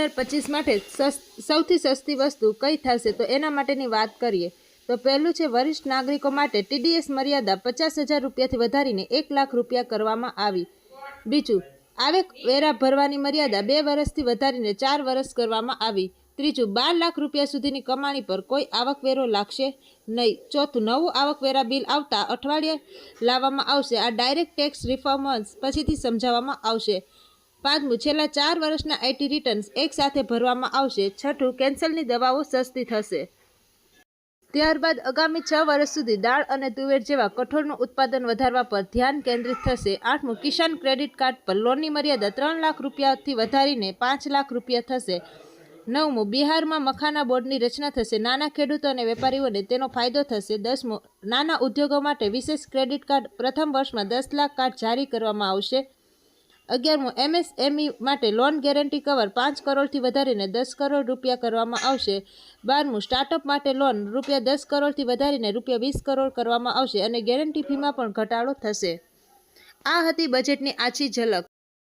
હજાર પચીસ માટે સૌથી સસ્તી વસ્તુ કઈ થશે તો એના માટેની વાત કરીએ. તો પહેલું છે વરિષ્ઠ નાગરિકો માટે ટીડીએસ મર્યાદા પચાસ હજાર રૂપિયાથી વધારીને એક લાખ રૂપિયા કરવામાં આવી. બીજું આવક વેરા ભરવાની મર્યાદા બે વર્ષથી વધારીને ચાર વર્ષ કરવામાં આવી. ત્રીજું, બાર લાખ રૂપિયા સુધીની કમાણી પર કોઈ આવકવેરો લાગશે નહીં. ચોથું, નવું આવકવેરા બિલ આવતા અઠવાડિયે લાવવામાં આવશે. આ ડાયરેક્ટ ટેક્સ રિફોર્મન્સ પછીથી સમજાવવામાં આવશે. પાંચમું છેલ્લા ચાર વર્ષના આઈટી રિટર્ન્સ એક સાથે ભરવામાં આવશે. છઠ્ઠું કેન્સલની દવાઓ સસ્તી થશે. ત્યારબાદ આગામી છ વર્ષ સુધી દાળ અને તુવેર જેવા કઠોળનું ઉત્પાદન વધારવા પર ધ્યાન કેન્દ્રિત થશે. આઠમું, કિસાન ક્રેડિટ કાર્ડ પર લોનની મર્યાદા ત્રણ લાખ રૂપિયાથી વધારીને પાંચ લાખ રૂપિયા થશે. નવમું, બિહારમાં મખાના બોર્ડની રચના થશે. નાના ખેડૂતો અને વેપારીઓને તેનો ફાયદો થશે. દસમું, નાના ઉદ્યોગો માટે વિશેષ ક્રેડિટ કાર્ડ પ્રથમ વર્ષમાં દસ લાખ કાર્ડ જારી કરવામાં આવશે. અગિયારમું એમએસએમઈ માટે લોન ગેરંટી કવર પાંચ કરોડથી વધારીને દસ કરોડ રૂપિયા કરવામાં આવશે. બારમું સ્ટાર્ટઅપ માટે લોન રૂપિયા દસ કરોડથી વધારીને રૂપિયા વીસ કરોડ કરવામાં આવશે અને ગેરંટી ફીમાં પણ ઘટાડો થશે. આ હતી બજેટની આછી ઝલક.